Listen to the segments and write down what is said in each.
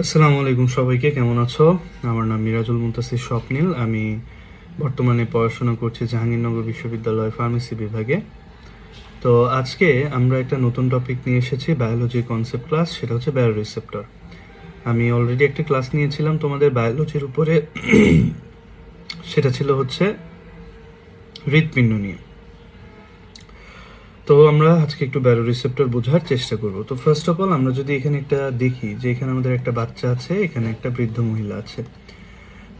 আসসালামু আলাইকুম সবাইকে, কেমন আছো? আমার নাম মিরাজুল মুন্তাসির স্বপ্নিল। আমি বর্তমানে পড়াশোনা করছি জাহাঙ্গীরনগর বিশ্ববিদ্যালয় ফার্মেসি বিভাগে। তো আজকে আমরা একটা নতুন টপিক নিয়ে এসেছি বায়োলজি কনসেপ্ট ক্লাস সেটা হচ্ছে বায়োরিসেপ্টর আমি অলরেডি একটা ক্লাস নিয়েছিলাম, তোমাদের বায়োলজির উপরে। সেটা ছিল হচ্ছে হৃৎপিণ্ড নিয়ে। তো আমরা আজকে একটু ব্যারো রিসেপ্টর বোঝার চেষ্টা করব। তো ফার্স্ট অফ অল আমরা যদি এখানে একটা দেখি যে এখানে আমাদের একটা বাচ্চা আছে, এখানে একটা বৃদ্ধ মহিলা আছে।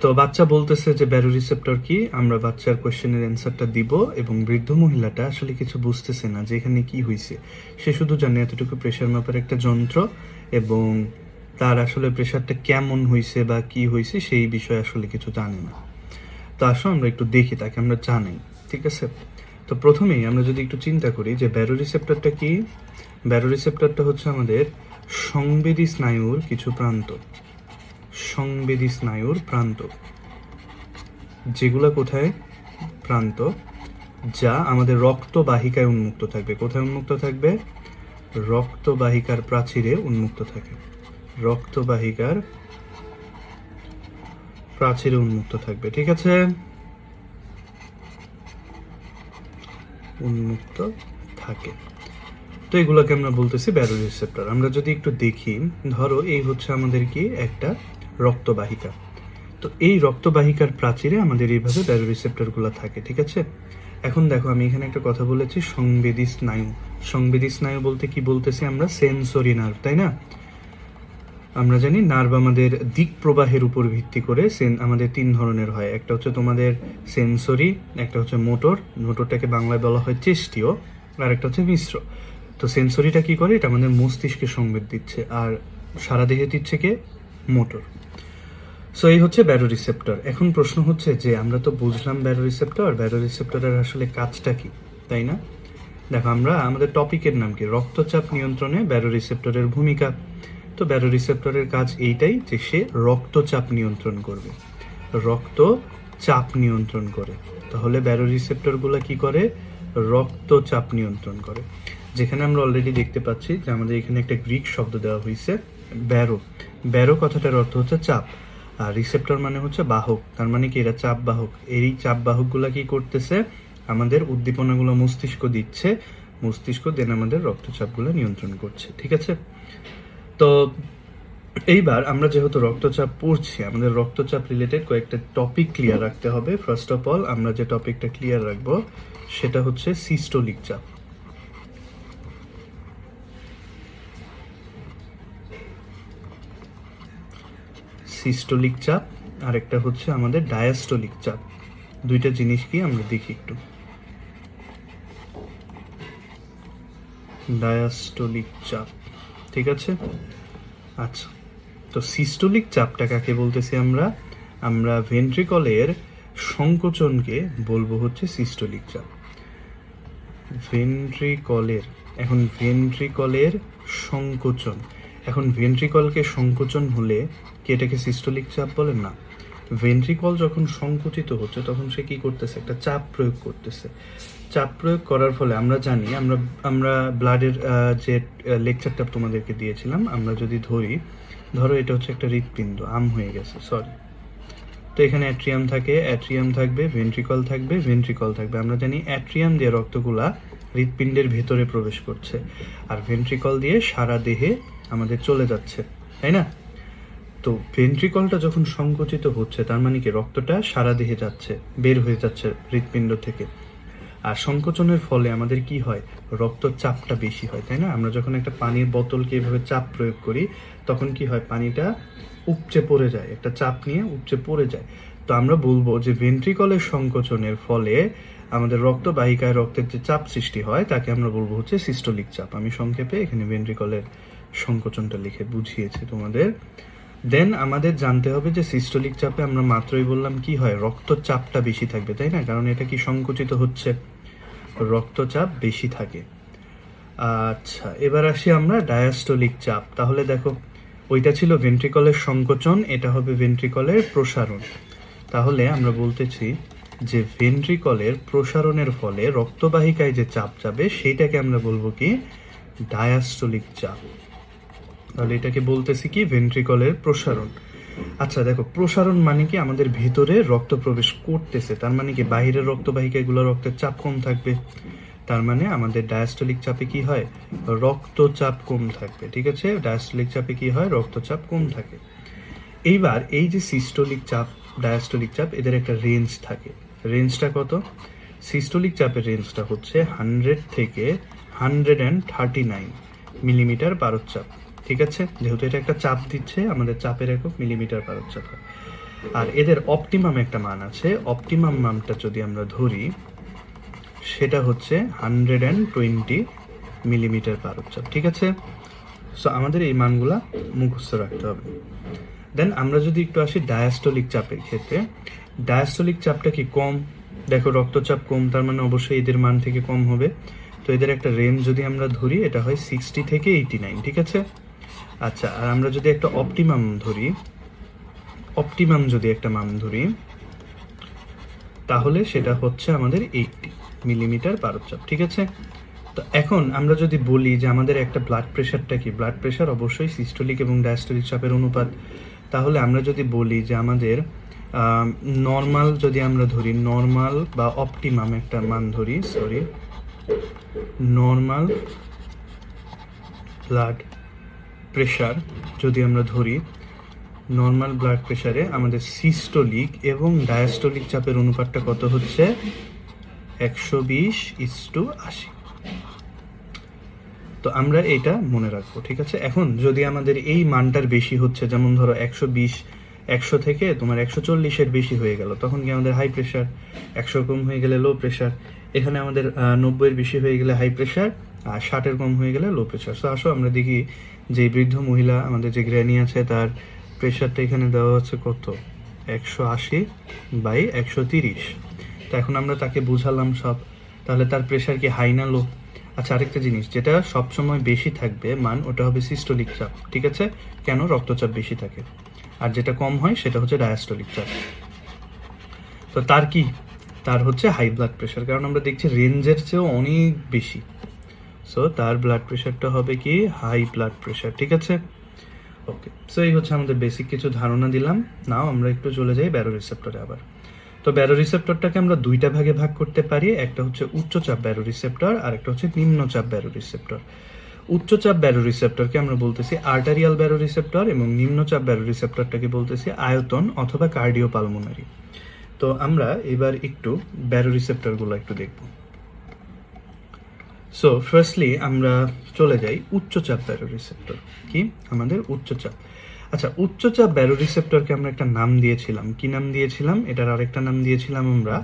তো বাচ্চা বলতেছে যে ব্যারো রিসেপ্টর কি? আমরা বাচ্চার কোশ্চেনের অ্যান্সারটা দিব এবং বৃদ্ধ মহিলাটা আসলে কিছু বুঝতেছে না যে এখানে কি হয়েছে সে শুধু জানে এতটুকু প্রেশার মাপার একটা যন্ত্র এবং তার আসলে প্রেশারটা কেমন হয়েছে বা কি হয়েছে সেই বিষয়ে আসলে কিছু জানে না। তো আসো আমরা একটু দেখি, তাকে আমরা জানাই, ঠিক আছে? তো প্রথমেই আমরা যদি একটু চিন্তা করি যে ব্যারো রিসেপ্টরটা কি? ব্যারো রিসেপ্টরটা হচ্ছে আমাদের সংবেদী স্নায়ুর কিছু প্রান্ত। সংবেদী স্নায়ুর প্রান্ত। যেগুলা কোথায়? প্রান্ত যা আমাদের রক্তবাহিকায় উন্মুক্ত থাকবে। কোথায় উন্মুক্ত থাকবে? রক্তবাহিকার প্রাচীরে উন্মুক্ত থাকে। রক্তবাহিকার প্রাচীরে উন্মুক্ত থাকবে। ঠিক আছে? উন্মুক্ত থাকে। তো এগুলোকে আমরা বলতেছি ব্যারো রিসেপ্টর আমরা যদি একটু দেখি, ধরো এই হচ্ছে আমাদের কি? একটা রক্তবাহিকা। তো এই রক্তবাহিকার প্রাচীরে আমাদের এইভাবে ব্যারো রিসেপ্টরগুলো থাকে, ঠিক আছে? এখন দেখো, আমি এখানে একটা কথা বলেছি, সংবেদী স্নায়ু। সংবেদী স্নায়ু বলতে কি বলতেছি আমরা? সেন্সরি নার্ভ তাই না? আমরা জানি নার্ভ আমাদের দিক প্রবাহের উপর ভিত্তি করে সেন আমাদের তিন ধরনের হয়। একটা হচ্ছে তোমাদের সেন্সরি, একটা হচ্ছে মোটর। মোটরটাকে বাংলায় বলা হয় চেষ্টীয়, আর একটা হচ্ছে মিশ্র। তো সেন্সরিটা কি করে? এটা আমাদের মস্তিষ্কে সংবেদ দিচ্ছে, আর সারা দেহে দিচ্ছে কে? মোটর। সো এই হচ্ছে ব্যারো রিসেপ্টর। এখন প্রশ্ন হচ্ছে যে, আমরা তো বুঝলাম ব্যারো রিসেপ্টর, ব্যারো রিসেপ্টরের আসলে কাজটা কি, তাই না? দেখো, আমরা, আমাদের টপিকের নাম কি? রক্তচাপ নিয়ন্ত্রণে ব্যারো রিসেপ্টরের ভূমিকা। তো ব্যারো রিসেপ্টরের কাজ এইটাই যে সে রক্তচাপ নিয়ন্ত্রণ করবে। রক্ত চাপ নিয়ন্ত্রণ করে। তাহলে ব্যারো রিসেপ্টরগুলো কি করে? রক্তচাপ নিয়ন্ত্রণ করে। যেখানে আমরা অলরেডি দেখতে পাচ্ছি যে আমাদের এখানে একটা গ্রিক শব্দ দেওয়া হয়েছে ব্যারো। ব্যারো কথাটার অর্থ হচ্ছে চাপ। আর রিসেপ্টর মানে হচ্ছে বাহক। তার মানে কি? এরা চাপ বাহক। এই চাপ বাহকগুলা কি করতেছে? আমাদের উদ্দীপনাগুলো মস্তিষ্ক দিচ্ছে। মস্তিষ্ক দেন আমাদের রক্তচাপগুলো নিয়ন্ত্রণ করছে। ঠিক আছে? তো এইবার আমরা যেহেতু রক্তচাপ পড়ছি, আমাদের রক্তচাপ রিলেটেড কয়েকটা টপিক ক্লিয়ার রাখতে হবে। ফার্স্ট অফ অল আমরা যে টপিকটা ক্লিয়ার রাখব, সেটা হচ্ছে সিস্টোলিক চাপ। সিস্টোলিক চাপ আর একটা হচ্ছে আমাদের ডায়াস্টোলিক চাপ। দুইটা জিনিস কি আমরা দেখি একটু। ডায়াস্টোলিক চাপ। ঠিক আছে? আচ্ছা। তো সিস্টোলিক চাপটা কাকে বলতেছি আমরা? আমরা ভেন্ট্রিকলের সংকোচনকে বলব হচ্ছে সিস্টোলিক চাপ। ভেন্ট্রিকলের, এখন ভেন্ট্রিকলের সংকোচন। এখন ভেন্ট্রিকলকে সংকোচন হলে কি এটাকে সিস্টোলিক চাপ বলেন? না। ভেন্ট্রিকল যখন সংকুচিত হচ্ছে, তখন সে কি করতেছে? একটা চাপ প্রয়োগ করতেছে। চাপ প্রয়োগ করার ফলে আমরা জানি, আমরা আমরা ব্লাডের যে লেকচারটা তোমাদেরকে দিয়েছিলাম, আমরা যদি ধরি, ধরো এটা হচ্ছে একটা হৃৎপিণ্ড, আম হয়ে গেছে সরি তো এখানে অ্যাট্রিয়াম থাকে অ্যাট্রিয়াম থাকবে ভেন্ট্রিকল থাকবে ভেন্ট্রিকল থাকবে। আমরা জানি অ্যাট্রিয়াম দিয়ে রক্তগুলা হৃৎপিণ্ডের ভেতরে প্রবেশ করছে, আর ভেন্ট্রিকল দিয়ে সারা দেহে আমাদের চলে যাচ্ছে, তাই না? তো ভেন্ট্রিকলটা যখন সংকুচিত হচ্ছে, তার মানে কি? রক্তটা সারা দেহে যাচ্ছে, বের হয়ে যাচ্ছে হৃৎপিণ্ড থেকে। আর সংকোচনের ফলে আমাদের কি হয়? রক্তচাপটা বেশি হয়, তাই না? আমরা যখন একটা পানির বোতলকে এভাবে চাপ প্রয়োগ করি, তখন কি হয়? পানিটা উপচে পড়ে যায়, একটা চাপ নিয়ে উপচে পড়ে যায়। তো আমরা বলব যে ভেন্ট্রিকলের সংকোচনের ফলে আমাদের রক্তবাহিকায় রক্তের যে চাপ সৃষ্টি হয়, তাকে আমরা বলব হচ্ছে সিস্টোলিক চাপ। আমি সংক্ষেপে এখানে ভেন্ট্রিকলের সংকোচনটা লিখে বুঝিয়েছি তোমাদের। দেন আমাদের জানতে হবে যে সিস্টোলিক চাপে আমরা মাত্রই বললাম কি হয়? রক্তচাপটা বেশি থাকবে, তাই না? কারণ এটা কি সংকুচিত হচ্ছে? রক্তচাপ বেশি থাকে। আচ্ছা এবার আসি আমরা ডায়াস্টোলিক চাপ। তাহলে দেখো, ওইটা ছিল ভেন্ট্রিকলের সংকোচন, এটা হবে ভেন্ট্রিকলের প্রসারণ। তাহলে আমরা বলতেছি যে ভেন্ট্রিকলের প্রসারণের ফলে রক্তবাহিকায় যে চাপ যাবে, সেইটাকে আমরা বলব কি? ডায়াস্টোলিক চাপ। তাহলে এটাকে বলতেছি কি? ভেন্ট্রিকলের প্রসারণ। আচ্ছা দেখো, প্রসারণ মানে কি আমাদের ভিতরে রক্ত প্রবেশ করতেছে, তার মানে কি বাহিরের রক্তবাহিকা এগুলো রক্তের চাপ কম থাকবে, তার মানে আমাদের ডায়াস্টোলিক চাপে কি হয়? রক্তচাপ কম থাকবে, ঠিক আছে? ডায়াস্টোলিক চাপে কি হয়? রক্তচাপ কম থাকে। এইবার এই যে সিস্টোলিক চাপ ডায়াস্টোলিক চাপ, এদের একটা রেঞ্জ থাকে। রেঞ্জটা কত? সিস্টোলিক চাপের রেঞ্জটা হচ্ছে হান্ড্রেড থেকে hundred and thirty nine millimetre পারচ্চাপ ঠিক আছে? যেহেতু এটা একটা চাপ দিচ্ছে, আমাদের চাপের একক মিলিমিটার পারচ্চাপ হয়। আর এদের অপটিমাম একটা মান আছে। অপটিমাম মানটা যদি আমরা ধরি, সেটা হচ্ছে হান্ড্রেড অ্যান্ড টোয়েন্টি মিলিমিটার পারচ্চাপ ঠিক আছে? সো আমাদের এই মানগুলা মুখস্থ রাখতে হবে। দেন আমরা যদি একটু আসি ডায়াস্টোলিক চাপের ক্ষেত্রে। ডায়াস্টোলিক চাপটা কি কম? দেখো, রক্তচাপ কম, তার মানে অবশ্যই এদের মান থেকে কম হবে। তো, এদের একটা রেঞ্জ যদি আমরা ধরি, এটা হয় সিক্সটি থেকে এইটি নাইন ঠিক আছে? আচ্ছা আর আমরা যদি একটা অপটিমাম ধরি অপটিমাম যদি একটা মান ধরি, তাহলে সেটা হচ্ছে আমাদের এইটটি মিলিমিটার পারচ্চাপ ঠিক আছে? তো এখন আমরা যদি বলি যে আমাদের একটা ব্লাড প্রেশারটা কি? ব্লাড প্রেশার অবশ্যই সিস্টোলিক এবং ডায়াস্টোলিক চাপের অনুপাত। তাহলে আমরা যদি বলি যে আমাদের নর্মাল যদি আমরা ধরি নর্মাল বা অপটিমাম একটা মান ধরি সরি নর্মাল ব্লাড প্রেশার যদি আমরা ধরি নর্মাল ব্লাড প্রেশারে আমাদের সিস্টোলিক এবং ডায়াস্টোলিক চাপের অনুপাতটা কত হচ্ছে? একশো বিশ ইস টু আশি। তো আমরা এটা মনে রাখব, ঠিক আছে? এখন যদি আমাদের এই মানটার বেশি হচ্ছে, যেমন ধরো একশো বিশ, একশো থেকে তোমার একশো চল্লিশের বেশি হয়ে গেল, তখন কি আমাদের হাই প্রেশার একশো কম হয়ে গেলে লো প্রেশার এখানে আমাদের নব্বইয়ের বেশি হয়ে গেলে হাই প্রেশার আর ষাটের কম হয়ে গেলে লো প্রেশার তো আসো, আমরা দেখি যে বৃদ্ধ মহিলা, আমাদের যে গ্র্যানি আছে, তার প্রেশারটা এখানে দেওয়া হচ্ছে কত? একশো আশি বাই একশো তিরিশ। তো এখন আমরা তাকে বুঝালাম সব। তাহলে তার প্রেশার কি হাই না লো আচ্ছা আরেকটা জিনিস, যেটা সবসময় বেশি থাকবে, মান, ওটা হবে সিস্টোলিক চাপ, ঠিক আছে? কেন? রক্তচাপ বেশি থাকে। আর যেটা কম হয়, সেটা হচ্ছে ডায়াস্টোলিক চাপ। তো তার কি? তার হচ্ছে হাই ব্লাড প্রেশার কারণ আমরা দেখছি রেঞ্জের চেয়েও অনেক বেশি। সো তার ব্লাড প্রেশারটা হবে কি? হাই ব্লাড প্রেশার ঠিক আছে? ওকে সো এই হচ্ছে আমাদের বেসিক কিছু ধারণা দিলাম। নাও আমরা একটু চলে যাই ব্যারো রিসেপ্টরে আবার। তো ব্যারো রিসেপ্টরটাকে আমরা দুইটা ভাগে ভাগ করতে পারি। একটা হচ্ছে উচ্চচাপ ব্যারো রিসেপ্টর আর একটা হচ্ছে নিম্নচাপ ব্যারো রিসেপ্টর উচ্চচাপ ব্যারো রিসেপ্টরকে আমরা বলতেছি আর্টারিয়াল ব্যারো রিসেপ্টর এবং নিম্নচাপ ব্যারো রিসেপ্টরটাকে বলতেছি আয়তন অথবা কার্ডিও পালমোনারি তো আমরা এবার একটু ব্যারো রিসেপ্টরগুলো একটু দেখব। সো ফার্স্টলি আমরা চলে যাই উচ্চচাপ ব্যারো রিসেপ্টর কি? আমাদের উচ্চচাপ। আচ্ছা উচ্চচাপ ব্যারো রিসেপ্টরকে আমরা একটা নাম দিয়েছিলাম। কি নাম দিয়েছিলাম? এটার আরেকটা নাম দিয়েছিলাম আমরা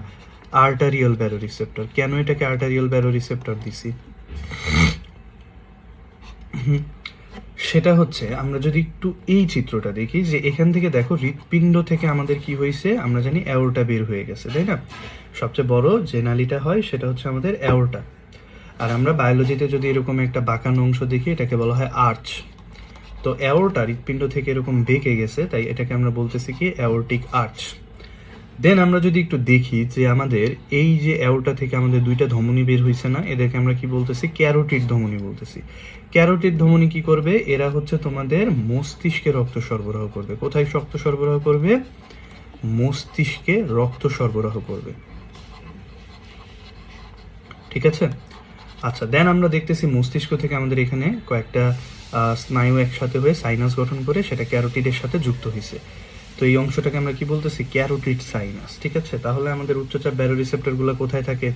আর্টারিয়াল ব্যারো রিসেপ্টর কেন এটাকে আর্টারিয়াল ব্যারো রিসেপ্টর দিছি? সেটা হচ্ছে, আমরা যদি একটু এই চিত্রটা দেখি, যে এখান থেকে দেখো, হৃৎপিণ্ড থেকে আমাদের কি হয়েছে? আমরা জানি অ্যাওরটা বের হয়ে গেছে, তাই না? সবচেয়ে বড় যে নালীটা হয়, সেটা হচ্ছে আমাদের অ্যাওরটা আর আমরা বায়োলজিতে যদি এরকম একটা বাঁকানো অংশ দেখি, এটাকে বলা হয় আর্চ তো অ্যাওরটা হৃৎপিণ্ড থেকে এরকম বেঁকে গেছে, তাই এটাকে আমরা বলতেছি কি অ্যাওরটিক আর্চ দেন আমরা যদি একটু দেখি যে আমাদের এই যে অ্যাওরটা থেকে আমাদের দুইটা ধমনী বের হয়েছে না, এদেরকে আমরা কি বলতেছি? ক্যারোটিড ধমনী বলতেছি। ক্যারোটিড ধমনী কি করবে? এরা হচ্ছে তোমাদের মস্তিষ্কে রক্ত সরবরাহ করবে। কোথায় রক্ত সরবরাহ করবে? মস্তিষ্কে রক্ত সরবরাহ করবে। ঠিক আছে? আচ্ছা দেন আমরা দেখতেছি মস্তিষ্ক থেকে আমাদের এখানে কয়েকটা স্নায়ু একসাথে হয়ে সাইনাস গঠন করে সেটা ক্যারোটিডের সাথে যুক্ত হয়েছে। তো এই অংশটাকে আমরা কি বলতেছি? ক্যারোটিড সাইনাস ঠিক আছে? তাহলে আমাদের উচ্চচাপ ব্যারো রিসেপ্টরগুলো কোথায় থাকে?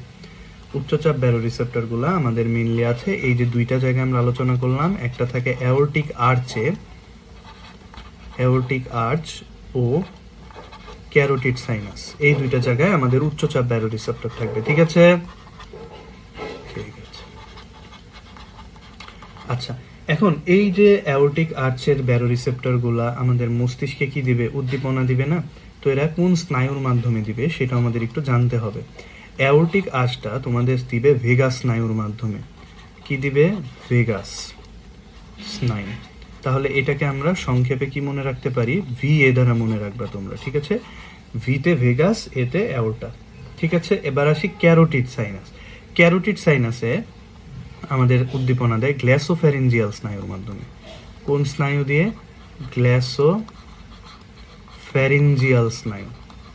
উচ্চচাপ ব্যারো রিসেপ্টরগুলো আমাদের মেনলি আছে এই যে দুইটা জায়গায় আমরা আলোচনা করলাম। একটা থাকে অ্যাওরটিক আর্চে অ্যাওরটিক আর্চ ও ক্যারোটিড সাইনাস এই দুইটা জায়গায় আমাদের উচ্চচাপ ব্যারো রিসেপ্টর থাকবে, ঠিক আছে ঠিক আছে আচ্ছা এখন এই যে অ্যাওরটিক আর্চের ব্যারো রিসেপ্টরগুলা আমাদের মস্তিষ্কে কি দিবে? উদ্দীপনা দিবে না? তো এরা কোন স্নায়ুর মাধ্যমে দিবে সেটা আমাদের একটু জানতে হবে। অ্যাওরটিক আর্চটা তোমাদের দিবে ভেগাস স্নায়ুর মাধ্যমে। কি দিবে? ভেগাস স্নায়ু। তাহলে এটাকে আমরা সংক্ষেপে কি মনে রাখতে পারি? ভি এ দ্বারা মনে রাখবা তোমরা, ঠিক আছে? ভিতে ভেগাস এতে অ্যাওরটা ঠিক আছে? এবার আসি ক্যারোটিড সাইনাস ক্যারোটিড সাইনাসে আমাদের উদ্দীপনা দেয় গ্ল্যাসোফ্যারিঞ্জিয়াল স্নায়ুর মাধ্যমে। কোন স্নায়ু দিয়ে? গ্ল্যাসো ফ্যারিঞ্জিয়াল স্নায়ু।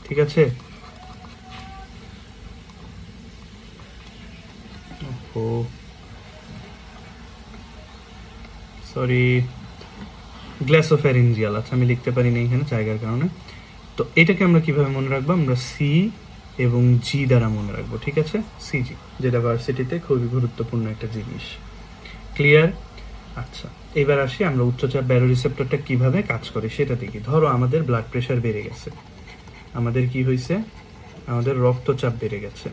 ঠিক আছে? ও সরি গ্ল্যাসোফ্যারিঞ্জিয়াল আচ্ছা আমি লিখতে পারি না এখানে জায়গার কারণে। তো এটাকে আমরা কীভাবে মনে রাখব? আমরা সি এবং জি দ্বারা মনে রাখব, ঠিক আছে? সিজি যেটা ভার্সিটিতে খুবই গুরুত্বপূর্ণ একটা জিনিস। ক্লিয়ার আচ্ছা এবার আসি আমরা উচ্চচাপ ব্যারো রিসেপ্টরটা কীভাবে কাজ করে সেটা দেখি। ধরো আমাদের ব্লাড প্রেশার বেড়ে গেছে। আমাদের কি হয়েছে আমাদের রক্তচাপ বেড়ে গেছে।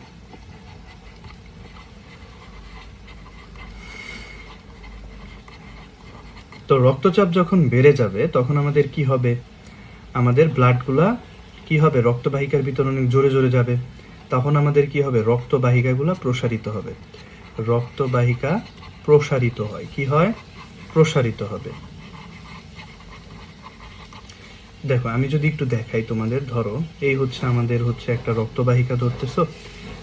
তো রক্তচাপ যখন বেড়ে যাবে, তখন আমাদের কি হবে? আমাদের ব্লাডগুলা কি হবে? রক্তবাহিকার ভিতরে অনেক জোরে জোরে যাবে। তখন আমাদের কি হবে? রক্তবাহিকাগুলো প্রসারিত হবে। রক্তবাহিকা প্রসারিত হয়। কি হয়? প্রসারিত হবে। দেখো, আমি যদি একটু দেখাই তোমাদের, ধরো, এই হচ্ছে আমাদের হচ্ছে একটা রক্তবাহিকা ধরতেছো।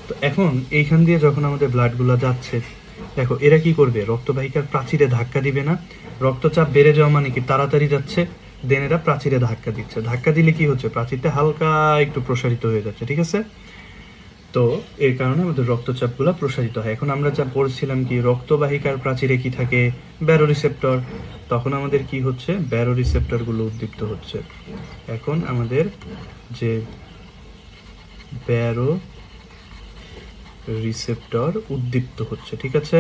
তো এখন এইখান দিয়ে যখন আমাদের ব্লাডগুলো যাচ্ছে, দেখো, এরা কি করবে? রক্তবাহিকার প্রাচীরে ধাক্কা দিবে না। রক্তচাপ বেড়ে যাওয়া মানে কি? তাড়াতাড়ি যাচ্ছে। দেন এরা প্রাচীরে ধাক্কা দিচ্ছে। ধাক্কা দিলে কি হচ্ছে? প্রাচীরটা হালকা একটু প্রসারিত হয়ে যাচ্ছে, ঠিক আছে? তো এর কারণে আমাদের রক্তচাপগুলো প্রসারিত হয়। এখন আমরা যা পড়ছিলাম কি, রক্তবাহিকার প্রাচীরে কি থাকে? Baroreceptor. তখন আমাদের কি হচ্ছে? ব্যারো রিসেপ্টরগুলো উদ্দীপ্ত হচ্ছে। এখন আমাদের যে ব্যারো রিসেপ্টর উদ্দীপ্ত হচ্ছে, ঠিক আছে?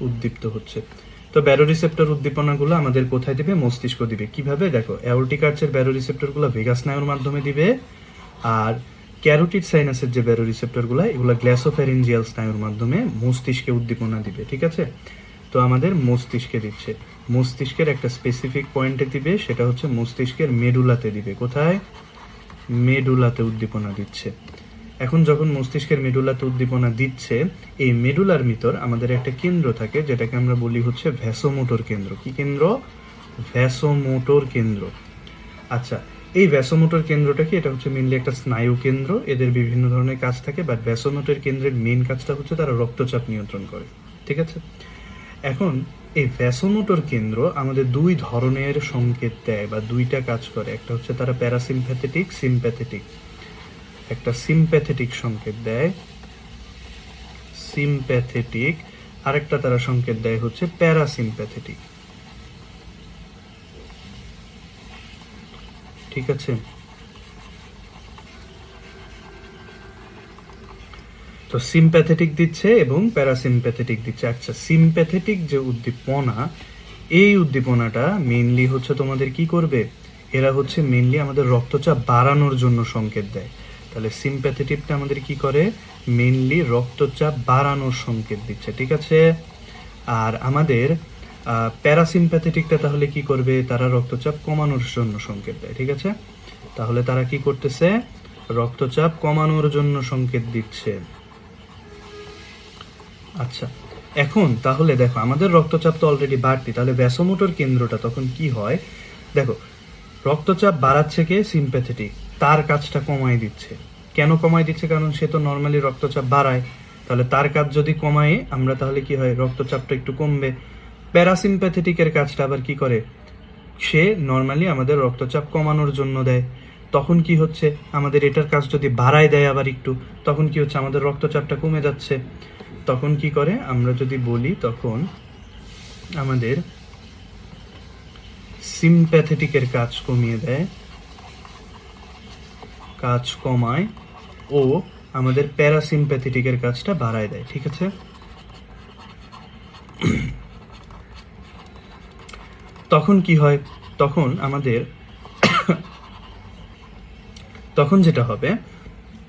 উদ্দীপ্ত হচ্ছে। তো ব্যারো রিসেপ্টর উদ্দীপনাগুলো আমাদের কোথায় দিবে? মস্তিষ্ক দিবে। কীভাবে? দেখো অ্যাওরটিক আর্চের ব্যারো রিসেপ্টরগুলো ভেগাস স্নায়ুর মাধ্যমে দিবে আর ক্যারোটিড সাইনাসের যে ব্যারো রিসেপ্টরগুলো এগুলো গ্ল্যাসোফ্যারিঞ্জিয়াল স্নায়ুর মাধ্যমে মস্তিষ্কে উদ্দীপনা দিবে, ঠিক আছে? তো আমাদের মস্তিষ্কে দিচ্ছে। মস্তিষ্কের একটা স্পেসিফিক পয়েন্টে দিবে, সেটা হচ্ছে মস্তিষ্কের মেডুলাতে দিবে। কোথায়? মেডুলাতে উদ্দীপনা দিচ্ছে। এখন যখন মস্তিষ্কের মেডুলাতে উদ্দীপনা দিচ্ছে, এই মেডুলার ভিতর আমাদের একটা কেন্দ্র থাকে, যেটাকে আমরা বলি হচ্ছে ভ্যাসোমোটর কেন্দ্র। কি কেন্দ্র? ভ্যাসোমোটর কেন্দ্র। আচ্ছা এই ভ্যাসোমোটর কেন্দ্রটা কি? এটা হচ্ছে মেনলি একটা স্নায়ু কেন্দ্র, এদের বিভিন্ন ধরনের কাজ থাকে বাট ভ্যাসোমোটর কেন্দ্রের মেন কাজটা হচ্ছে তারা রক্তচাপ নিয়ন্ত্রণ করে। ঠিক আছে? এখন, এই ভ্যাসোমোটর কেন্দ্র আমাদের দুই ধরনের সংকেত দেয় বা দুইটা কাজ করে। একটা হচ্ছে তারা প্যারাসিম্প্যাথেটিক সিম্প্যাথেটিক একটা সিম্প্যাথেটিক সংকেত দেয়। সিম্প্যাথেটিক আরেকটা তারা সংকেত দেয় হচ্ছে প্যারাসিম্প্যাথেটিক ঠিক আছে? তো সিম্প্যাথেটিক দিচ্ছে এবং প্যারাসিম্প্যাথেটিক দিচ্ছে। আচ্ছা সিম্প্যাথেটিক যে উদ্দীপনা, এই উদ্দীপনাটা মেইনলি হচ্ছে তোমাদের কি করবে? এরা হচ্ছে মেইনলি আমাদের রক্তচাপ বাড়ানোর জন্য সংকেত দেয়। তাহলে সিম্প্যাথেটিকটা আমাদের কি করে? মেইনলি রক্তচাপ বাড়ানোর সংকেত দিচ্ছে, ঠিক আছে? আর আমাদের প্যারাসিম্প্যাথেটিকটা তাহলে কি করবে? তারা রক্তচাপ কমানোর জন্য সংকেত দেয়, ঠিক আছে? তাহলে তারা কি করতেছে? রক্তচাপ কমানোর জন্য সংকেত দিচ্ছে। আচ্ছা এখন তাহলে দেখো, আমাদের রক্তচাপ তো অলরেডি বাড়তি, তাহলে ভ্যাসোমোটর কেন্দ্রটা তখন কি হয়? দেখো, রক্তচাপ বাড়াচ্ছে কে? সিম্প্যাথেটিক তার কাজটা কমাই দিচ্ছে। কেন কমাই দিচ্ছে? কারণ সে তো নর্মালি রক্তচাপ বাড়ায়। তাহলে তার কাজ যদি কমায়, আমরা তাহলে কি হয়? রক্তচাপটা একটু কমবে। প্যারাসিম্প্যাথেটিকের কাজটা আবার কি করে? সে নর্মালি আমাদের রক্তচাপ কমানোর জন্য দেয়। তখন কি হচ্ছে? আমাদের এটার কাজ যদি বাড়ায় দেয় আবার একটু, তখন কি হচ্ছে? আমাদের রক্তচাপটা কমে যাচ্ছে। তখন কি করে? আমরা যদি বলি তখন আমাদের সিম্প্যাথেটিকের কাজ কমিয়ে দেয়। কাজ কমায়। ও আমাদের প্যারাসিম্প্যাথেটিকের কাজটা বাড়ায় দেয়, ঠিক আছে? তখন কি হয়? তখন আমাদের তখন যেটা হবে,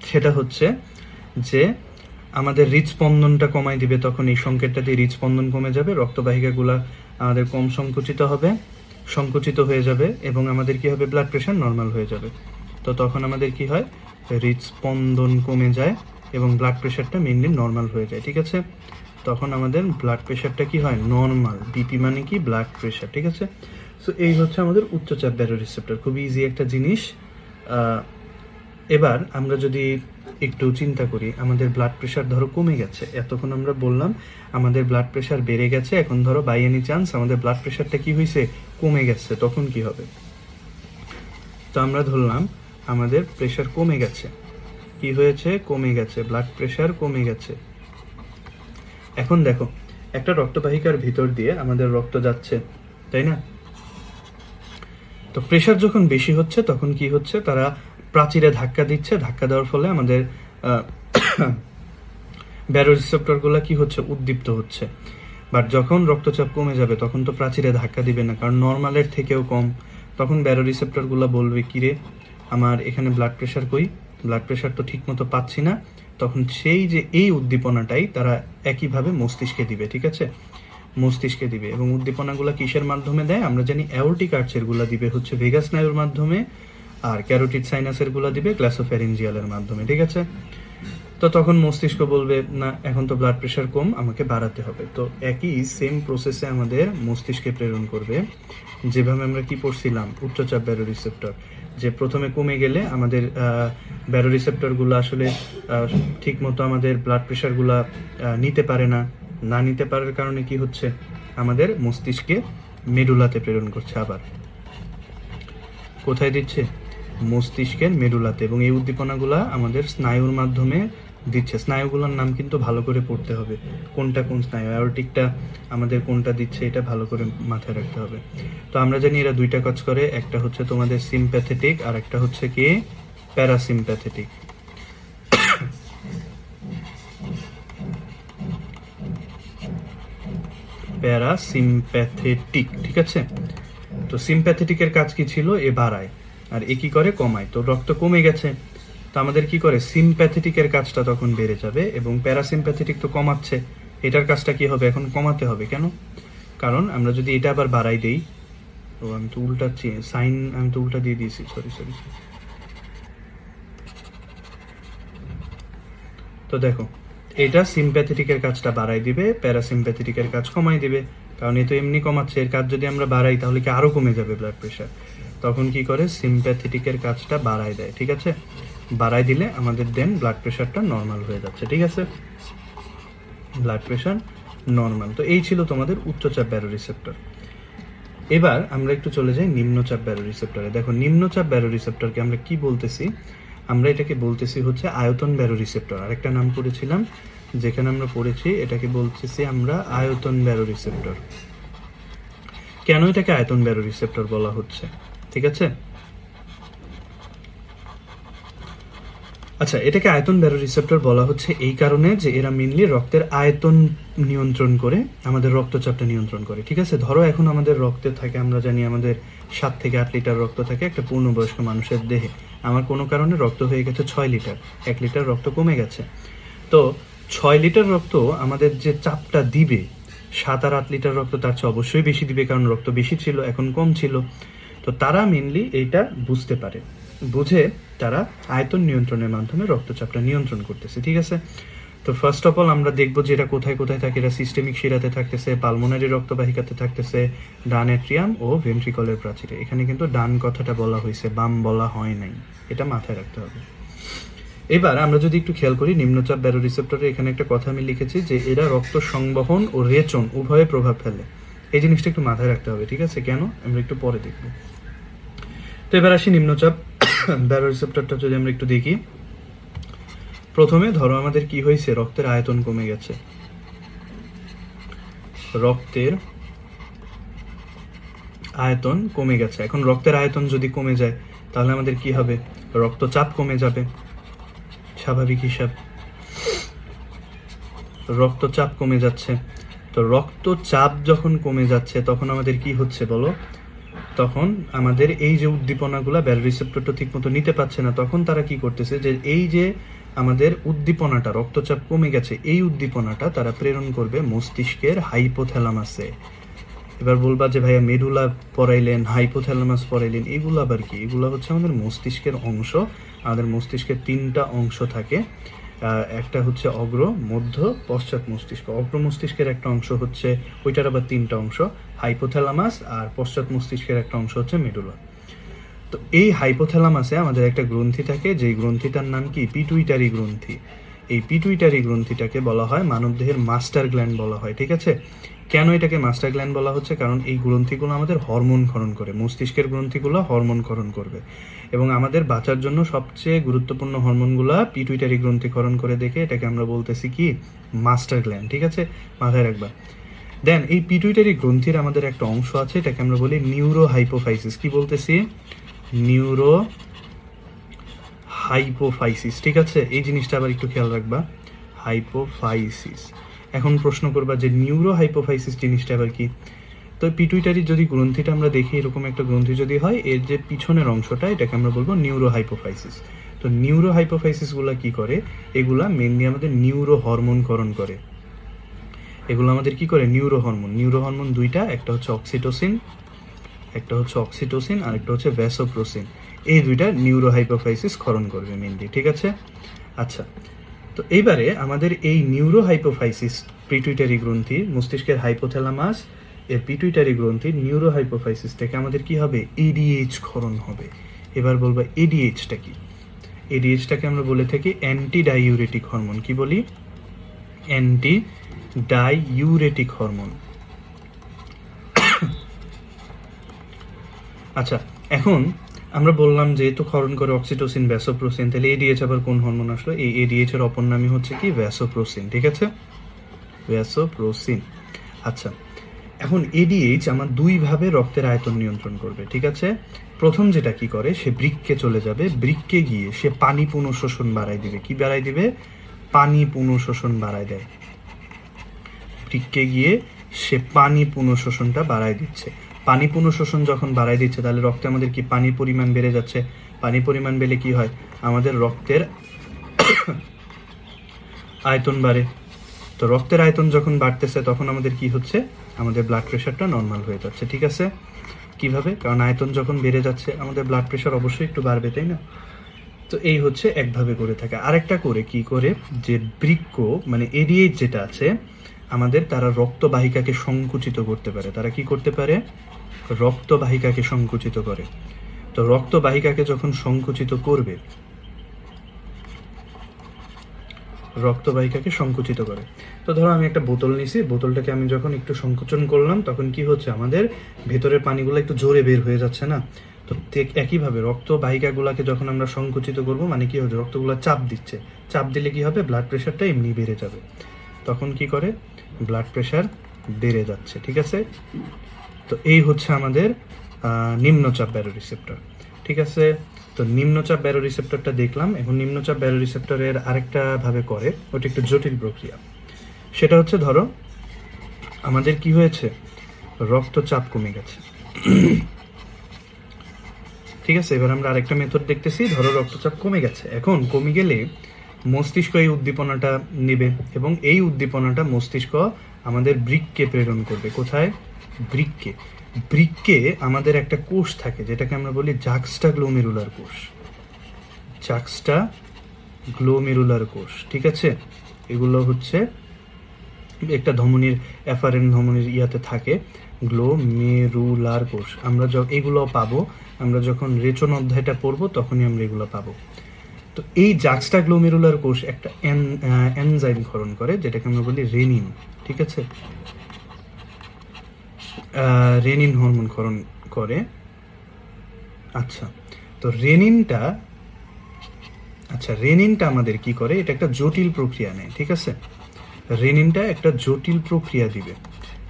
সেটা হচ্ছে যে আমাদের হৃদস্পন্দনটা কমাই দিবে, তখন এই সংকেতটা দিয়ে হৃদস্পন্দন কমে যাবে, রক্তবাহিকাগুলা আমাদের কম সংকুচিত হবে, সংকুচিত হয়ে যাবে, এবং আমাদের কি হবে? ব্লাড প্রেশার নর্মাল হয়ে যাবে। তো তখন আমাদের কি হয়? হৃদস্পন্দন কমে যায় এবং ব্লাড প্রেশারটা মেনলি নর্মাল হয়ে যায়, ঠিক আছে? তখন আমাদের ব্লাড প্রেশারটা কি হয়? নর্মাল বিপি মানে কি? ব্লাড প্রেশার ঠিক আছে? সো এই হচ্ছে আমাদের উচ্চচাপ ব্যারো রিসেপ্টর খুব ইজি একটা জিনিস। এবার আমরা যদি একটু চিন্তা করি, আমাদের ব্লাড প্রেশার ধরো কমে গেছে, এতক্ষণ আমরা বললাম আমাদের ব্লাড প্রেশার বেড়ে গেছে, এখন ধরো বাই এনি চান্স আমাদের ব্লাড প্রেশারটা কি হয়েছে কমে গেছে, তখন কি হবে? তো আমরা ধরলাম আমাদের প্রেশার কমে গেছে। কি হয়েছে? কমে গেছে। ব্লাড প্রেশার কমে গেছে। এখন দেখো, একটা রক্তবাহিকার ভিতর দিয়ে আমাদের রক্ত যাচ্ছে, তাই না? তো প্রেশার যখন বেশি হচ্ছে, তখন কি হচ্ছে? তারা প্রাচীরে ধাক্কা দিচ্ছে। ধাক্কা দেওয়ার ফলে আমাদের ব্যারো রিসেপ্টরগুলো কি হচ্ছে? উদ্দীপ্ত হচ্ছে। বাট যখন রক্তচাপ কমে যাবে, তখন তো প্রাচীরে ধাক্কা দিবে না, কারণ নর্মালের থেকেও কম। তখন ব্যারো রিসেপ্টরগুলো বলবে, কিরে আমার এখানে ব্লাড প্রেশার কই? ব্লাড প্রেশার তো ঠিক মতো পাচ্ছি না। তখন সেই যে এই উদ্দীপনাটাই তারা একইভাবে মস্তিষ্কে দিবে, ঠিক আছে? মস্তিষ্কে দিবে এবং উদ্দীপনাগুলো কিসের মাধ্যমে দেয়? আমরা জানি অ্যাওটিক আর্চেরগুলা দিবে হচ্ছে ভেগাস স্নায়ুর মাধ্যমে, আর ক্যারোটিড সাইনাসেরগুলা দিবে গ্লাসোফ্যারিঞ্জিয়ালের মাধ্যমে, ঠিক আছে? তো তখন মস্তিষ্ক বলবে, না, এখন তো ব্লাড প্রেশার কম, আমাকে বাড়াতে হবে। তো একই সেম প্রসেসে আমাদের মস্তিষ্কে প্রেরণ করবে। যেভাবে আমরা কি পড়ছিলাম, উচ্চচাপ ব্যারো রিসেপ্টর যে প্রথমে কমে গেলে আমাদের ব্যারো রিসেপ্টরগুলো আসলে ঠিক মতো আমাদের ব্লাড প্রেশারগুলো নিতে পারে না। না নিতে পারার কারণে কি হচ্ছে? আমাদের মস্তিষ্কে মেডুলাতে প্রেরণ করছে আবার। কোথায় দিচ্ছে? মস্তিষ্কের মেডুলাতে এবং এই উদ্দীপনাগুলা আমাদের স্নায়ুর মাধ্যমে দিচ্ছে। স্নায়ুগুলোর নাম কিন্তু ভালো করে পড়তে হবে। কোনটা কোন স্নায়ু? অ্যারোটিকটা আমাদের কোনটা দিচ্ছে এটা ভালো করে মাথায় রাখতে হবে। তো আমরা জানি এরা দুইটা কাজ করে, একটা হচ্ছে তোমাদের সিম্প্যাথেটিক আর একটা হচ্ছে কি? প্যারাসিম্প্যাথেটিক প্যারাসিম্প্যাথেটিক ঠিক আছে? তো সিম্প্যাথেটিকের কাজ কি ছিল? এ বাড়ায়। আর এ কি করে? কমায়। তো রক্ত কমে গেছে। তো আমাদের কি করে? সিম্প্যাথেটিকের কাজটা তখন বেড়ে যাবে এবং প্যারাসিম্প্যাথেটিক তো কমাচ্ছে। এটার কাজটা কি হবে? এখন কমাতে হবে কেন? কারণ আমরা যদি এটা আবার বাড়াই দেই, ও, আমি তো উল্টা সাইন, আমি তো উল্টা দিয়ে দিয়েছি সরি সরি তো দেখো, এটা সিম্প্যাথেটিকের কাজটা বাড়াই দিবে প্যারাসিম্প্যাথেটিকের কাজ কমাই দিবে। কারণ এ তো এমনি কমাচ্ছে, এর কাজ যদি আমরা বাড়াই, তাহলে কি আরও কমে যাবে ব্লাড প্রেশার তখন কি করে? সিম্প্যাথেটিকের কাজটা বাড়াই দেয়, ঠিক আছে? বাড়াই দিলে আমাদের দেন ব্লাড প্রেশারটা নর্মাল হয়ে যাচ্ছে, ঠিক আছে? ব্লাড প্রেশার নর্মাল তো এই ছিল তোমাদের উচ্চচাপ ব্যারো রিসেপ্টর এবার আমরা একটু চলে যাই নিম্নচাপ ব্যারো রিসেপ্টরে দেখো নিম্নচাপ ব্যারো রিসেপ্টরকে আমরা কি বলতেছি? আমরা এটাকে বলতেছি হচ্ছে আয়তন ব্যারো রিসেপ্টর আরেকটা নাম পড়েছিলাম, যেখানে আমরা পড়েছি, এটাকে বলতেছি আমরা আয়তন ব্যারো রিসেপ্টর কেন এটাকে আয়তন ব্যারো রিসেপ্টর বলা হচ্ছে? ঠিক আছে? আচ্ছা এটাকে আয়তন ব্যারো রিসেপ্টর বলা হচ্ছে এই কারণে যে এরা মেনলি রক্তের আয়তন নিয়ন্ত্রণ করে, আমাদের রক্তচাপটা নিয়ন্ত্রণ করে, ঠিক আছে? ধরো এখন আমাদের রক্তে থাকে, আমরা জানি আমাদের সাত থেকে আট লিটার রক্ত থাকে একটা পূর্ণবয়স্ক মানুষের দেহে। আমার কোনো কারণে রক্ত হয়ে গেছে ছয় লিটার, এক লিটার রক্ত কমে গেছে। তো ছয় লিটার রক্ত আমাদের যে চাপটা দিবে, সাত আর আট লিটার রক্ত তার চেয়ে অবশ্যই বেশি দিবে, কারণ রক্ত বেশি ছিল, এখন কম ছিল। তো তারা মেনলি এইটা বুঝতে পারে। বুঝে তারা আয়তন নিয়ন্ত্রণের মাধ্যমে রক্তচাপটা নিয়ন্ত্রণ করতেছে, ঠিক আছে? তো ফার্স্ট অফ অল আমরা দেখব যে এটা কোথায় কোথায় থাকে এটা সিস্টেমিক শিরাতে থাকতেছে পালমোনারি রক্তবাহিকাতে থাকতেছে ডান এট্রিয়াম ও ভেন্ট্রিকলের প্রাচীরে। এখানে কিন্তু ডান কথাটা বলা হয়েছে, বাম বলা হয় নাই। এটা মাথায় রাখতে হবে। এবার আমরা যদি একটু খেয়াল করি, নিম্নচাপ ব্যারো রিসেপ্টরে এখানে একটা কথা আমি লিখেছি যে এরা রক্ত সংবহন ও রেচন উভয়ে প্রভাব ফেলে। এই জিনিসটা একটু মাথায় রাখতে হবে, ঠিক আছে? কেন? আমরা একটু পরে দেখব। তো এবার আসি নিম্নচাপ। ব্যারো রিসেপ্টরটা যদি আমরা একটু দেখি। প্রথমে ধরো আমাদের কি হয়েছে? রক্তের আয়তন কমে গেছে। রক্তের আয়তন কমে গেছে। এখন রক্তের আয়তন যদি কমে যায়, তাহলে আমাদের কি হবে? রক্তচাপ কমে যাবে। স্বাভাবিক হিসাব। রক্তচাপ কমে যাচ্ছে। তো রক্তচাপ যখন কমে যাচ্ছে, তখন আমাদের কি হচ্ছে বলো? তখন আমাদের এই যে উদ্দীপনাগুলা ব্যার রিসেপ্টরটা ঠিক মতো নিতে পারছে না, তখন তারা কি করতেছে যে এই যে আমাদের উদ্দীপনাটা, রক্তচাপ কমে গেছে, এই উদ্দীপনাটা তারা প্রেরণ করবে মস্তিষ্কের হাইপোথ্যালামাসে। এবার বলবা যে ভাইয়া মেডুলা পড়াইলেন, হাইপোথ্যালামাস পড়াইলেন, এগুলো আবার কি? এগুলো হচ্ছে আমাদের মস্তিষ্কের অংশ। আমাদের মস্তিষ্কের তিনটা অংশ থাকে। একটা হচ্ছে অগ্র, মধ্য, পশ্চাৎ মস্তিষ্ক। অগ্র মস্তিষ্কের একটা অংশ হচ্ছে, ওইটার আবার তিনটা অংশ হাইপোথ্যালামাস আর পশ্চাৎ মস্তিষ্কের একটা অংশ হচ্ছে মেডুলা তো এই হাইপোথ্যালামাসে আমাদের একটা গ্রন্থি থাকে, যেই গ্রন্থিটার নাম কি? পিটুইটারি গ্রন্থি। এই পিটুইটারি গ্রন্থিটাকে বলা হয় মানবদেহের মাস্টার গ্ল্যান্ড বলা হয়, ঠিক আছে? কেন এটাকে মাস্টার গ্ল্যান্ড বলা হচ্ছে? কারণ এই গ্রন্থিগুলো আমাদের হরমোন ক্ষরণ করে, মস্তিষ্কের গ্রন্থিগুলো হরমোন ক্ষরণ করবে। এবং আমাদের বাঁচার জন্য সবচেয়ে গুরুত্বপূর্ণ হরমোনগুলো পিটুইটারি গ্রন্থিকরণ করে দেখে এটাকে আমরা বলতেছি কি? মাস্টার গ্ল্যান্ড, ঠিক আছে? মাথায় রাখবা। দেন, এই পিটুইটারি গ্রন্থির আমাদের একটা অংশ আছে, এটাকে আমরা বলি নিউরো হাইপোফাইসিস কি বলতেছি? নিউরো হাইপোফাইসিস ঠিক আছে? এই জিনিসটা আবার একটু খেয়াল রাখবা। হাইপোফাইসিস। এখন প্রশ্ন করবা যে নিউরো হাইপোফাইসিস জিনিসটা আবার কি? তো পিটুইটারি যদি গ্রন্থিটা আমরা দেখি, এরকম একটা গ্রন্থি যদি হয়, এর যে পিছনের অংশটা, এটাকে আমরা বলব নিউরো হাইপোফাইসিস তো নিউরো হাইপোফাইসিসগুলা কি করে? এগুলা মেনলি আমাদের নিউরো হরমোনকরণ করে। এগুলো আমাদের কি করে? নিউরো হরমোন নিউরো হরমোন দুইটা, একটা হচ্ছে অক্সিটোসিন একটা হচ্ছে অক্সিটোসিন আর একটা হচ্ছে ভ্যাসোপ্রোসিন এই দুইটা নিউরো হাইপোফাইসিস ক্ষরণ করবে মেনলি ঠিক আছে? আচ্ছা তো এইবারে আমাদের এই নিউরো হাইপোফাইসিস পিটুইটারি গ্রন্থি, মস্তিষ্কের হাইপোথ্যালামাস এর পিটুইটারি গ্রন্থি নিউরো হাইপোফাইসিস থেকে আমাদের কি হবে? এডিএইচ ক্ষরণ হবে। এবার বলব এডিএইচটা কি? এডিএইচটাকে আমরা বলে থাকি অ্যান্টি ডাইউরেটিক হরমোন কি বলি? অ্যান্টি ডাইউরেটিক হরমোন আচ্ছা এখন আমরা বললাম যেহেতু ক্ষরণ করে অক্সিটোসিন ভ্যাসোপ্রোসিন তাহলে এডিএইচ আবার কোন হরমোন আসলো? এই এডিএইচ এর অপর নামই হচ্ছে কি? ভ্যাসোপ্রোসিন ঠিক আছে? ভ্যাসোপ্রোসিন আচ্ছা এখন এডিএইচ আমার দুই ভাবে রক্তের আয়তন নিয়ন্ত্রণ করবে, ঠিক আছে? প্রথম যেটা কি করে, সে বৃক্কে চলে যাবে বৃক্কে গিয়ে সে পানি পুনঃশোষণ বাড়ায় দিবে। কি বাড়ায় দিবে? পানি পুনঃশোষণ বাড়ায় দেয়। বৃক্কে গিয়ে সে পানি পুনঃশোষণটা বাড়ায় দিচ্ছে। পানি পুনঃশোষণ যখন বাড়ায় দিচ্ছে, তাহলে রক্তে আমাদের কি পানির পরিমাণ বেড়ে যাচ্ছে? পানির পরিমাণ বেড়ে কি হয়? আমাদের রক্তের আয়তন বাড়ে। তো রক্তের আয়তন যখন বাড়তেছে, তখন আমাদের কি হচ্ছে? আমাদের ব্লাড প্রেশারটা নর্মাল হয়ে যাচ্ছে, ঠিক আছে? কীভাবে? কারণ আয়তন যখন বেড়ে যাচ্ছে, আমাদের ব্লাড প্রেশার অবশ্যই একটু বাড়বে, তাই না? তো এই হচ্ছে একভাবে করে থাকে। আরেকটা করে কি করে? যে বৃক্ক মানে এডিএইচ যেটা আছে, আমাদের তারা রক্তবাহিকাকে সংকুচিত করতে পারে। তারা কি করতে পারে? রক্তবাহিকাকে সংকুচিত করে। তো রক্তবাহিকাকে যখন সংকুচিত করবে রক্তবাহিকাকে সংকুচিত করে। তো ধরো আমি একটা বোতল নিছি, বোতলটাকে আমি যখন একটু সংকোচন করলাম, তখন কি হচ্ছে? আমাদের ভেতরের পানিগুলো একটু জোরে বের হয়ে যাচ্ছে না? তো একইভাবে রক্তবাহিকাগুলোকে যখন আমরা সংকুচিত করব মানে কি হচ্ছে রক্তগুলো চাপ দিচ্ছে। চাপ দিলে কি হবে? ব্লাড প্রেশারটা এমনি বেড়ে যাবে। তখন কি করে? ব্লাড প্রেশার বেড়ে যাচ্ছে, ঠিক আছে? তো এই হচ্ছে আমাদের নিম্নচাপ ব্যারো রিসেপ্টর ঠিক আছে? তো নিম্নচাপ ব্যারো রিসেপ্টরটা দেখলাম, এখন নিম্নচাপ ব্যারো রিসেপ্টরের আরেকটা ভাবে করে, ওটা একটু জটিল প্রক্রিয়া। সেটা হচ্ছে, ধরো, আমাদের কি হয়েছে? রক্তচাপ কমে গেছে। ঠিক আছে, এবার আমরা আরেকটা মেথড দেখতেছি, ধরো রক্তচাপ কমে গেছে। এখন কমে গেলে মস্তিষ্ক এই উদ্দীপনাটা নেবে এবং এই উদ্দীপনাটা মস্তিষ্ক আমাদের বৃক্কে প্রেরণ করবে। কোথায়? বৃক্কে বৃক্কে আমাদের একটা কোষ থাকে, যেটাকে আমরা বলি জাক্সটা গ্লোমেরুলার কোষ। জাক্সটা গ্লোমেরুলার কোষ, ঠিক আছে? এগুলো হচ্ছে একটা ধমনির অ্যাফারেন ধমনির ইয়াতে থাকে গ্লোমেরুলার কোষ। আমরা যখন এগুলো পাবো, আমরা যখন রেচন অধ্যায়টা পড়ব, তখনই আমরা এগুলো পাবো। তো এই জাক্সটা গ্লোমেরুলার কোষ একটা এনজাইম ক্ষরণ করে, যেটাকে আমরা বলি রেনিন, ঠিক আছে? রেনিন হরমোন ক্ষরণ করে। আচ্ছা তো রেনিনটা আচ্ছা রেনিনটা আমাদের কি করে? এটা একটা জটিল প্রক্রিয়া নেয়, ঠিক আছে? রেনিনটা একটা জটিল প্রক্রিয়া দিবে।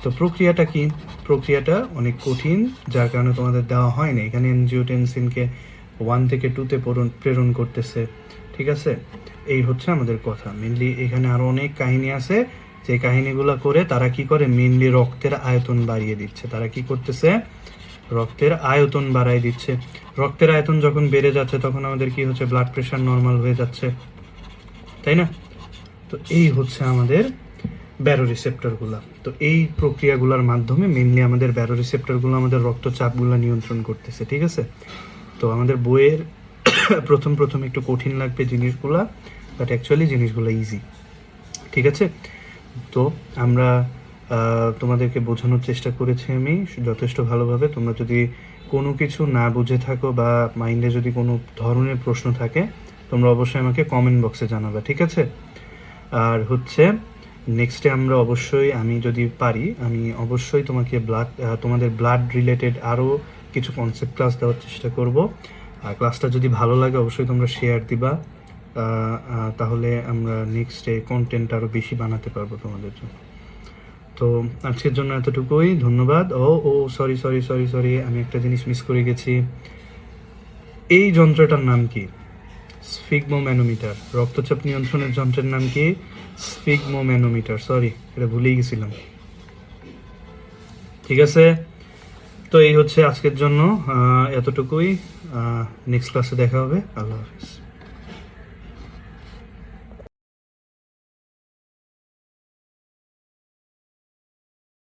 তো প্রক্রিয়াটা কি? প্রক্রিয়াটা অনেক কঠিন, যার কারণে তোমাদের দেওয়া হয় না। এখানে এনজিওটেনসিনকে ওয়ান থেকে টুতে প্রেরণ করতেছে, ঠিক আছে? এই হচ্ছে আমাদের কথা। মেনলি এখানে আরও অনেক কাহিনী আছে। যে কাহিনীগুলো করে তারা কি করে? মেনলি রক্তের আয়তন বাড়িয়ে দিচ্ছে। তারা কি করতেছে? রক্তের আয়তন বাড়াই দিচ্ছে। রক্তের আয়তন যখন বেড়ে যাচ্ছে, তখন আমাদের কি হচ্ছে? ব্লাড প্রেশার নর্মাল হয়ে যাচ্ছে। তাই না? তো এই হচ্ছে আমাদের ব্যারো রিসেপ্টরগুলা তো এই প্রক্রিয়াগুলোর মাধ্যমে মেনলি আমাদের ব্যারো রিসেপ্টরগুলো আমাদের রক্তচাপগুলো নিয়ন্ত্রণ করতেছে, ঠিক আছে? তো আমাদের বইয়ের প্রথম প্রথম একটু কঠিন লাগবে জিনিসগুলা বাট অ্যাকচুয়ালি জিনিসগুলো ইজি ঠিক আছে? তো আমরা তোমাদেরকে বোঝানোর চেষ্টা করেছি আমি যথেষ্ট ভালোভাবে। তোমরা যদি কোনো কিছু না বুঝে থাকো বা মাইন্ডে যদি কোনো ধরনের প্রশ্ন থাকে, তোমরা অবশ্যই আমাকে কমেন্ট বক্সে জানাবে, ঠিক আছে? আর হচ্ছে নেক্সটে আমরা অবশ্যই, আমি যদি পারি, আমি অবশ্যই তোমাকে ব্লাড তোমাদের ব্লাড রিলেটেড আরও কিছু কনসেপ্ট ক্লাস দেওয়ার চেষ্টা করব। আর ক্লাসটা যদি ভালো লাগে, অবশ্যই তোমরা শেয়ার দিবা। তাহলে আমরা নেক্সট নেক্সটে কন্টেন্ট আরও বেশি বানাতে পারব তোমাদের জন্য। তো আজকের জন্য এতটুকুই, ধন্যবাদ। ও ও সরি সরি সরি সরি আমি একটা জিনিস মিস করে গেছি। এই যন্ত্রটার নাম কি? স্ফিগমোম্যানোমিটার। রক্তচাপ নিয়ন্ত্রণের যন্ত্রের নাম কি? স্ফিগমোম্যানোমিটার। সরি এটা ভুলেই গেছিলাম। ঠিক আছে? তো এই হচ্ছে আজকের জন্য। এতটুকুই। নেক্সট ক্লাসে দেখা হবে। আল্লাহ হাফিজ।